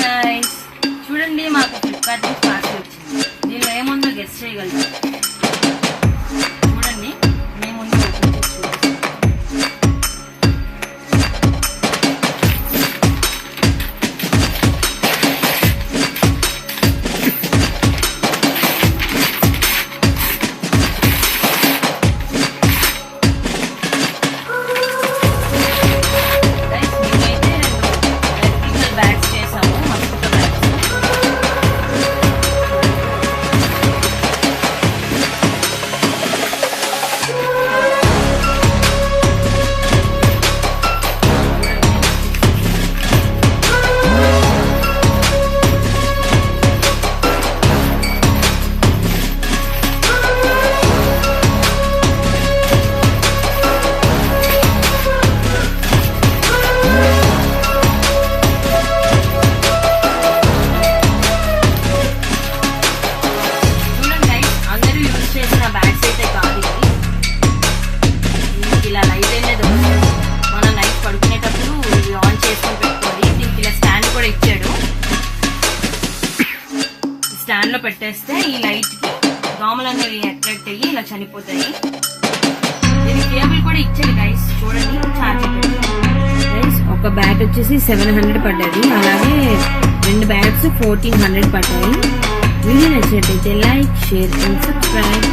Guys చూడండి మాకు Flipkart నుంచి పార్సల్ వచ్చింది. దీనిలో ఏముందో గెస్ట్ చేయగలుగుతాం స్టాండ్లో పెట్టేస్తే ఈ లైట్కి దోమలు అనేవి అట్రాక్ట్ అయ్యి ఇలా చనిపోతాయి. దీనికి కేబుల్ కూడా ఇచ్చాడు గైస్ చూడండి ఛార్జింగ్ గైస్ ఒక బ్యాట్ వచ్చేసి సెవెన్ హండ్రెడ్ పడ్డది. అలాగే రెండు బ్యాట్స్ ఫోర్టీన్ హండ్రెడ్ పడ్డాయి. వీడియో నచ్చినట్టయితే లైక్ షేర్ అండ్ సబ్స్క్రైబ్